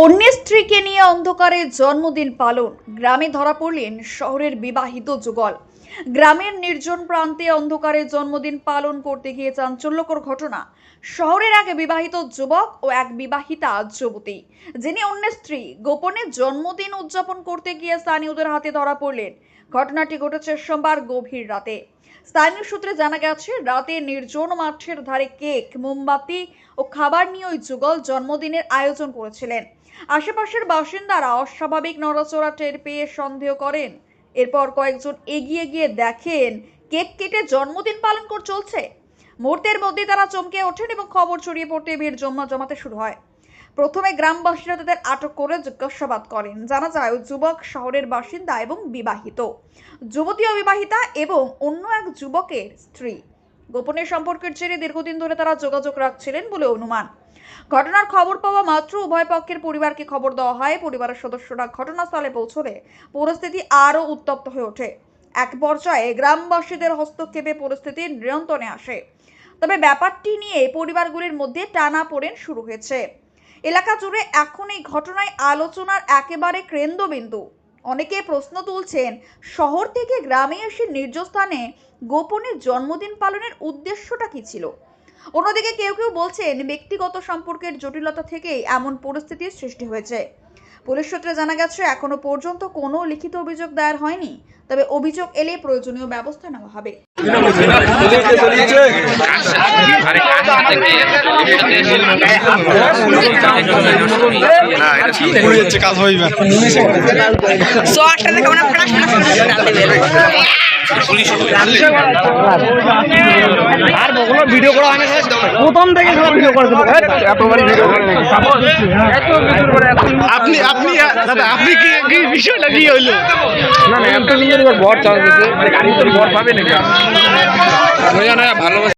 অন্যের স্ত্রীকে নিয়ে অন্ধকারে জন্মদিন পালন। গ্রামে ধরা পড়লেন শহরের বিবাহিত যুগল। গ্রামের নির্জন প্রান্তে অন্ধকারে জন্মদিন পালন করতে গিয়ে চাঞ্চল্যকর ঘটনা। শহরের এক বিবাহিত যুবক ও এক বিবাহিতা যুবতী, যিনি অন্য স্ত্রী। গোপনে জন্মদিন উদযাপন করতে গিয়ে স্থানীয়দের হাতে ধরা পড়লেন। ঘটনাটি ঘটেছে সোমবার গভীর রাতে। স্থানীয় সূত্রে জানা গেছে, রাতে নির্জন মাঠের ধারে কেক, মোমবাতি ও খাবার নিয়ে ওই যুগল জন্মদিনের আয়োজন করেছিলেন। আশেপাশের বাসিন্দারা অস্বাভাবিক নড়াচড়া টের পেয়ে সন্দেহ করেন। এরপর কয়েকজন এগিয়ে গিয়ে দেখেন, কেক কেটে জন্মদিন পালন করে চলছে। মুহূর্তের মধ্যেই তারা চমকে ওঠেন এবং খবর ছড়িয়ে পড়তে ভিড় জমা জমাতে শুরু হয়। প্রথমে গ্রামবাসীরা তাদের আটক করে জিজ্ঞাসাবাদ করেন। জানা যায়, যুবক শহরের বাসিন্দা এবং বিবাহিত। যুবতী অবিবাহিতা এবং অন্য এক যুবকের স্ত্রী। গোপনের সম্পর্কের জেরে দীর্ঘদিন ধরে তারা যোগাযোগ রাখছিলেন বলে অনুমান। ঘটনার খবর পাওয়া মাত্র উভয় পক্ষের পরিবারকে খবর দেওয়া হয়। পরিবারের সদস্যরা ঘটনাস্থলে পৌঁছলে পরিস্থিতি আরও উত্তপ্ত হয়ে ওঠে। এক পর্যায়ে গ্রামবাসীদের হস্তক্ষেপে পরিস্থিতি নিয়ন্ত্রণে আসে। তবে ব্যাপারটি নিয়ে পরিবারগুলির মধ্যে টানা পড়েন শুরু হয়েছে। এলাকা জুড়ে এখন এই ঘটনায় আলোচনার একেবারে কেন্দ্রবিন্দু। অনেকে প্রশ্ন তুলছেন, শহর থেকে গ্রামে এসে নির্জস্থানে গোপনে জন্মদিন পালনের উদ্দেশ্যটা কি ছিল? অন্যদিকে কেউ কেউ বলছেন, ব্যক্তিগত সম্পর্কের জটিলতা থেকেই এমন পরিস্থিতির সৃষ্টি হয়েছে। পুলিশ সূত্রে জানা গেছে এখনও পর্যন্ত কোনো লিখিত অভিযোগ দায়ের হয়নি। তবে অভিযোগ এলে প্রয়োজনীয় ব্যবস্থা নেওয়া হবে। পড়ে কোনো ভিডিও করা হয়নি। প্রথম থেকে সব ভিডিও করে দেবো। এতবার ভিডিও আপনি আপনি দাদা আপনি কি কি বিষয়টা কি হইল? না না এত নিজের ভর চালাচ্ছে গাড়ি তো ভর পাবে নাকি? ভালোবাসা।